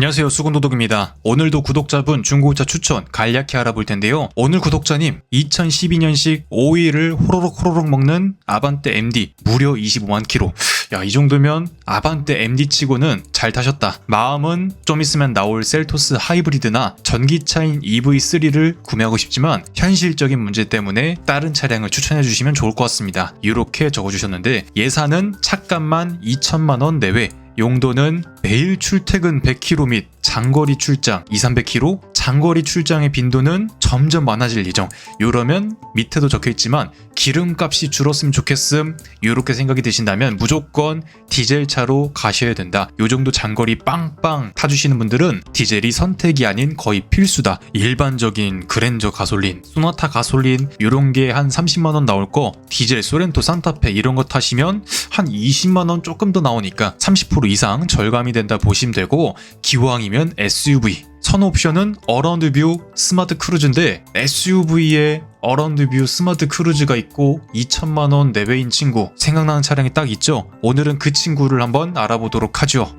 안녕하세요 수군도독입니다. 오늘도 구독자분 중고차 추천 간략히 알아볼 텐데요. 오늘 구독자님 2012년식 오일을 호로록 호로록 먹는 아반떼 MD 무려 25만 킬로. 야 이 정도면 아반떼 MD 치고는 잘 타셨다. 마음은 좀 있으면 나올 셀토스 하이브리드나 전기차인 EV3를 구매하고 싶지만 현실적인 문제 때문에 다른 차량을 추천해 주시면 좋을 것 같습니다. 이렇게 적어주셨는데 예산은 차값만 2천만 원 내외 용도는 매일 출퇴근 100km 및 장거리 출장 2, 300km, 장거리 출장의 빈도는 점점 많아질 예정. 이러면 밑에도 적혀 있지만 기름값이 줄었으면 좋겠음. 이렇게 생각이 드신다면 무조건 디젤 차로 가셔야 된다. 요 정도 장거리 빵빵 타주시는 분들은 디젤이 선택이 아닌 거의 필수다. 일반적인 그랜저 가솔린, 소나타 가솔린 이런 게 한 30만 원 나올 거 디젤 소렌토 산타페 이런 거 타시면 한 20만 원 조금 더 나오니까 30% 이상 절감이 된다 보시면 되고 기왕이면 SUV 선 옵션은 어라운드 뷰 스마트 크루즈인데 SUV에 어라운드 뷰 스마트 크루즈가 있고 2천만 원 내외인 친구 생각나는 차량이 딱 있죠. 오늘은 그 친구를 한번 알아보도록 하죠.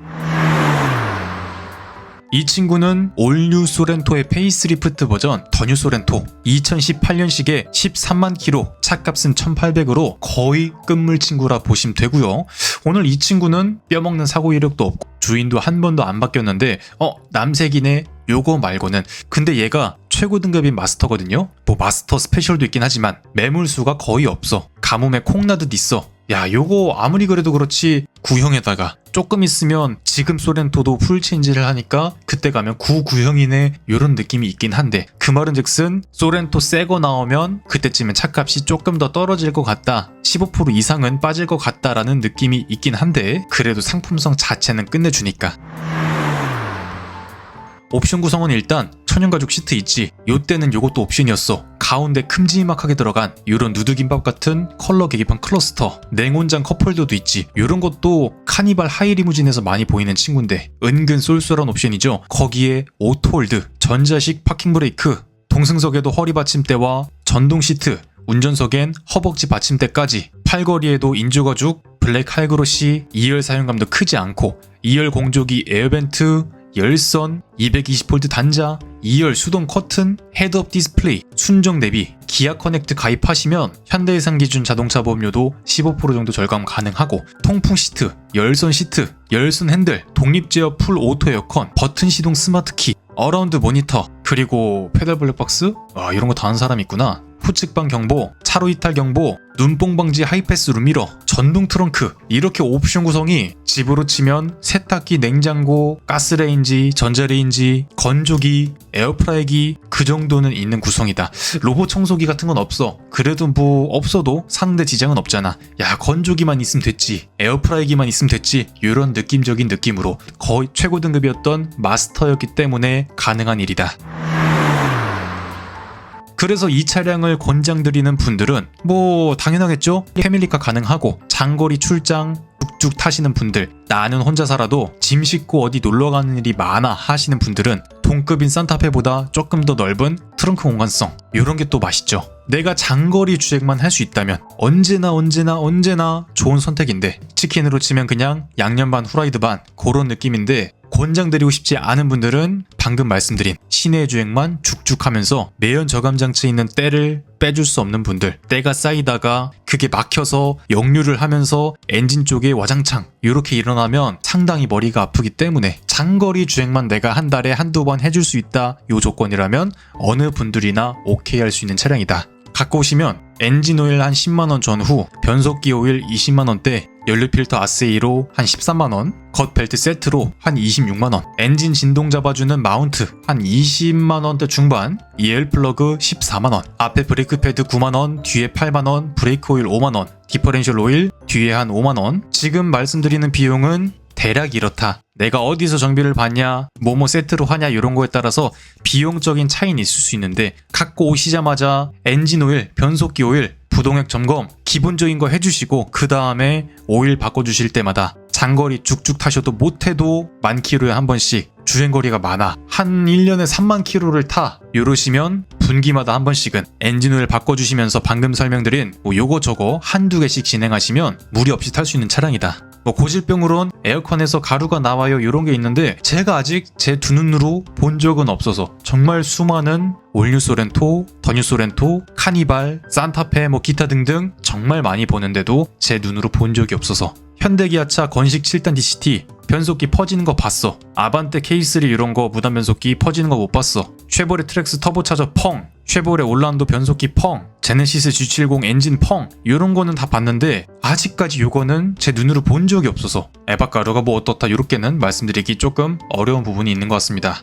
이 친구는 올뉴 소렌토의 페이스리프트 버전 더뉴 소렌토. 2018년식에 13만 킬로 차값은 1800으로 거의 끝물 친구라 보시면 되고요. 오늘 이 친구는 뼈먹는 사고 이력도 없고 주인도 한 번도 안 바뀌었는데 어 남색이네 요거 말고는. 근데 얘가 최고 등급인 마스터거든요. 뭐 마스터 스페셜도 있긴 하지만 매물수가 거의 없어. 가뭄에 콩나듯 있어. 야 요거 아무리 그래도 그렇지 구형에다가 조금 있으면 지금 소렌토도 풀 체인지를 하니까 그때 가면 구구형이네 요런 느낌이 있긴 한데 그 말은 즉슨 소렌토 새거 나오면 그때쯤엔 차값이 조금 더 떨어질 것 같다. 15% 이상은 빠질 것 같다라는 느낌이 있긴 한데 그래도 상품성 자체는 끝내주니까 옵션 구성은 일단 천연가죽 시트 있지. 요때는 요것도 옵션이었어. 가운데 큼지막하게 들어간 요런 누드김밥 같은 컬러 계기판 클러스터 냉온장 컵홀더도 있지. 요런 것도 카니발 하이리무진에서 많이 보이는 친구인데 은근 쏠쏠한 옵션이죠. 거기에 오토홀드 전자식 파킹 브레이크 동승석에도 허리 받침대와 전동 시트 운전석엔 허벅지 받침대까지 팔걸이에도 인조가죽 블랙 할그로시 2열 사용감도 크지 않고 2열 공조기 에어벤트 열선, 220V 단자, 2열 수동 커튼, 헤드업 디스플레이, 순정 대비, 기아 커넥트 가입하시면 현대해상 기준 자동차 보험료도 15% 정도 절감 가능하고 통풍 시트, 열선 시트, 열선 핸들, 독립 제어 풀 오토 에어컨, 버튼 시동 스마트 키, 어라운드 모니터, 그리고 페달 블랙박스? 아 이런 거 다 하는 사람 있구나. 후측방 경보, 차로 이탈 경보, 눈뽕 방지 하이패스 룸미러, 전동 트렁크 이렇게 옵션 구성이 집으로 치면 세탁기, 냉장고, 가스레인지, 전자레인지, 건조기, 에어프라이기 그 정도는 있는 구성이다. 로봇 청소기 같은 건 없어. 그래도 뭐 없어도 사는데 지장은 없잖아. 야 건조기만 있으면 됐지. 에어프라이기만 있으면 됐지. 이런 느낌적인 느낌으로 거의 최고 등급이었던 마스터였기 때문에 가능한 일이다. 그래서 이 차량을 권장드리는 분들은 뭐 당연하겠죠? 패밀리카 가능하고 장거리 출장 쭉쭉 타시는 분들 나는 혼자 살아도 짐 싣고 어디 놀러 가는 일이 많아 하시는 분들은 동급인 산타페보다 조금 더 넓은 트렁크 공간성 이런 게 또 맛있죠. 내가 장거리 주행만 할 수 있다면 언제나 언제나 언제나 좋은 선택인데 치킨으로 치면 그냥 양념 반 후라이드 반 그런 느낌인데 권장드리고 싶지 않은 분들은 방금 말씀드린 시내 주행만 쭉쭉 하면서 매연 저감 장치에 있는 때를 빼줄 수 없는 분들 때가 쌓이다가 그게 막혀서 역류를 하면서 엔진 쪽에 와장창 이렇게 일어나면 상당히 머리가 아프기 때문에 장거리 주행만 내가 한 달에 한두 번 해줄 수 있다 요 조건이라면 어느 분들이나 오케이 할 수 있는 차량이다. 갖고 오시면 엔진 오일 한 10만원 전후 변속기 오일 20만원대 연료 필터 아세이로 한 13만원 겉 벨트 세트로 한 26만원 엔진 진동 잡아주는 마운트 한 20만원대 중반 EL 플러그 14만원 앞에 브레이크 패드 9만원 뒤에 8만원 브레이크 오일 5만원 디퍼렌셜 오일 뒤에 한 5만원 지금 말씀드리는 비용은 대략 이렇다. 내가 어디서 정비를 받냐, 뭐뭐 세트로 하냐 이런 거에 따라서 비용적인 차이는 있을 수 있는데 갖고 오시자마자 엔진 오일, 변속기 오일, 부동액 점검 기본적인 거 해주시고 그 다음에 오일 바꿔주실 때마다 장거리 쭉쭉 타셔도 못해도 만 킬로에 한 번씩 주행거리가 많아. 한 1년에 3만 킬로를 타. 이러시면 분기마다 한 번씩은 엔진 오일 바꿔주시면서 방금 설명드린 뭐 요거 저거 한두 개씩 진행하시면 무리 없이 탈 수 있는 차량이다 뭐 고질병으론 에어컨에서 가루가 나와요 이런 게 있는데 제가 아직 제 두 눈으로 본 적은 없어서 정말 수많은 올뉴 소렌토, 더뉴 소렌토, 카니발, 산타페 뭐 기타 등등 정말 많이 보는데도 제 눈으로 본 적이 없어서 현대기아차 건식 7단 DCT 변속기 퍼지는 거 봤어. 아반떼 K3 이런 거 무단 변속기 퍼지는 거 못 봤어. 쉐보레 트렉스 터보차저 펑, 쉐보레 올란도 변속기 펑, 제네시스 G70 엔진 펑 이런 거는 다 봤는데 아직까지 요거는 제 눈으로 본 적이 없어서 에바가루가 뭐 어떻다 요렇게는 말씀드리기 조금 어려운 부분이 있는 것 같습니다.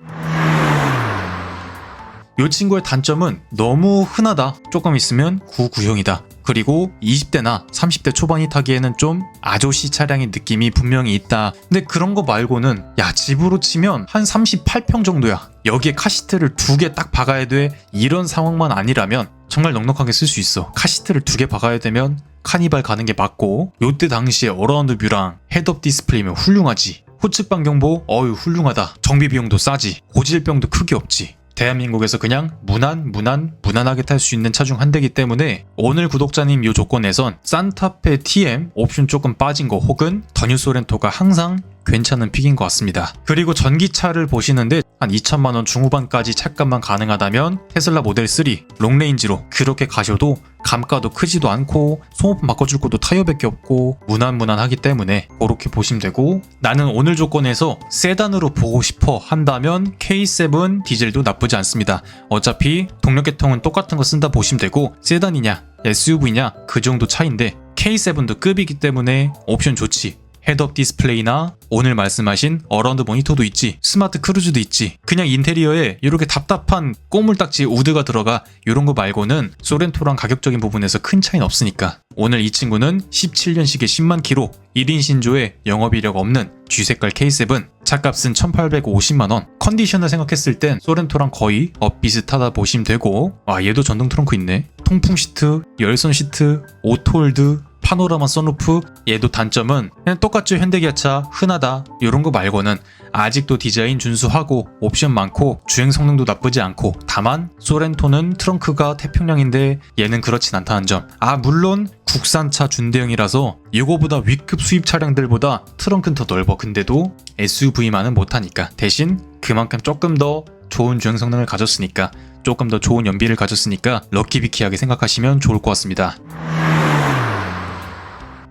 이 친구의 단점은 너무 흔하다. 조금 있으면 구구형이다. 그리고 20대나 30대 초반이 타기에는 좀 아저씨 차량의 느낌이 분명히 있다. 근데 그런 거 말고는 야 집으로 치면 한 38평 정도야. 여기에 카시트를 두 개 딱 박아야 돼. 이런 상황만 아니라면 정말 넉넉하게 쓸 수 있어. 카시트를 두 개 박아야 되면 카니발 가는 게 맞고 요때 당시에 어라운드 뷰랑 헤드업 디스플레이면 훌륭하지. 후측방 경보 어유 훌륭하다. 정비 비용도 싸지. 고질병도 크게 없지. 대한민국에서 그냥 무난 무난 무난하게 탈 수 있는 차 중 한 대기 때문에 오늘 구독자님 요 조건에선 산타페 TM 옵션 조금 빠진 거 혹은 더뉴 소렌토가 항상 괜찮은 픽인 것 같습니다. 그리고 전기차를 보시는데 한 2천만 원 중후반까지 차값만 가능하다면 테슬라 모델 3 롱레인지로 그렇게 가셔도 감가도 크지도 않고 소모품 바꿔줄 것도 타이어밖에 없고 무난무난하기 때문에 그렇게 보시면 되고 나는 오늘 조건에서 세단으로 보고 싶어 한다면 K7 디젤도 나쁘지 않습니다. 어차피 동력 계통은 똑같은 거 쓴다 보시면 되고 세단이냐 SUV냐 그 정도 차인데 K7도 급이기 때문에 옵션 좋지. 헤드업 디스플레이나 오늘 말씀하신 어라운드 모니터도 있지 스마트 크루즈도 있지 그냥 인테리어에 이렇게 답답한 꼬물딱지 우드가 들어가 이런 거 말고는 소렌토랑 가격적인 부분에서 큰 차이는 없으니까. 오늘 이 친구는 17년식의 10만 킬로 1인 신조에 영업 이력 없는 G색깔 K7 차값은 1850만원. 컨디션을 생각했을 땐 소렌토랑 거의 어 비슷하다 보시면 되고. 아 얘도 전동 트렁크 있네. 통풍 시트 열선 시트 오토홀드 파노라마 선루프 얘도 단점은 그냥 똑같죠. 현대기아차 흔하다. 이런 거 말고는 아직도 디자인 준수하고 옵션 많고 주행 성능도 나쁘지 않고 다만 소렌토는 트렁크가 태평양인데 얘는 그렇진 않다는 점. 아 물론 국산차 준대형이라서 이거보다 위급 수입 차량들보다 트렁크는 더 넓어. 근데도 SUV만은 못하니까. 대신 그만큼 조금 더 좋은 주행 성능을 가졌으니까 조금 더 좋은 연비를 가졌으니까 럭키비키하게 생각하시면 좋을 것 같습니다.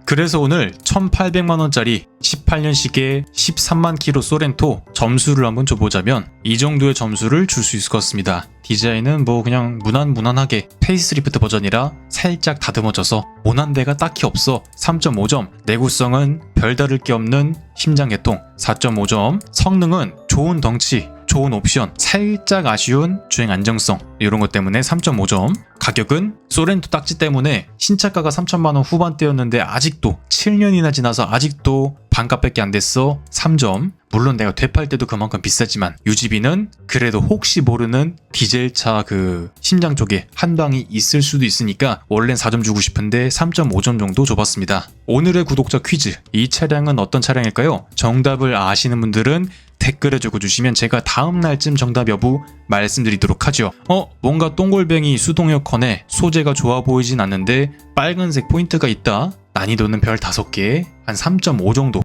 그래서 오늘 1800만원짜리 18년식의 13만 킬로 소렌토 점수를 한번 줘보자면 이 정도의 점수를 줄 수 있을 것 같습니다. 디자인은 뭐 그냥 무난무난하게 페이스리프트 버전이라 살짝 다듬어져서 모난 데가 딱히 없어 3.5점 내구성은 별다를 게 없는 심장개통 4.5점 성능은 좋은 덩치 좋은 옵션, 살짝 아쉬운 주행 안정성 이런 것 때문에 3.5점. 가격은 소렌토 딱지 때문에 신차가가 3천만 원 후반대였는데 아직도 7년이나 지나서 아직도 반값밖에 안 됐어 3점. 물론 내가 되팔 때도 그만큼 비싸지만 유지비는 그래도 혹시 모르는 디젤차 그 심장 쪽에 한 방이 있을 수도 있으니까 원래는 4점 주고 싶은데 3.5점 정도 줘봤습니다. 오늘의 구독자 퀴즈 이 차량은 어떤 차량일까요? 정답을 아시는 분들은 댓글에 적어주시면 제가 다음 날쯤 정답 여부 말씀드리도록 하죠. 어? 뭔가 똥골뱅이 수동 에어컨에 소재가 좋아 보이진 않는데 빨간색 포인트가 있다. 난이도는 별 5개, 한 3.5 정도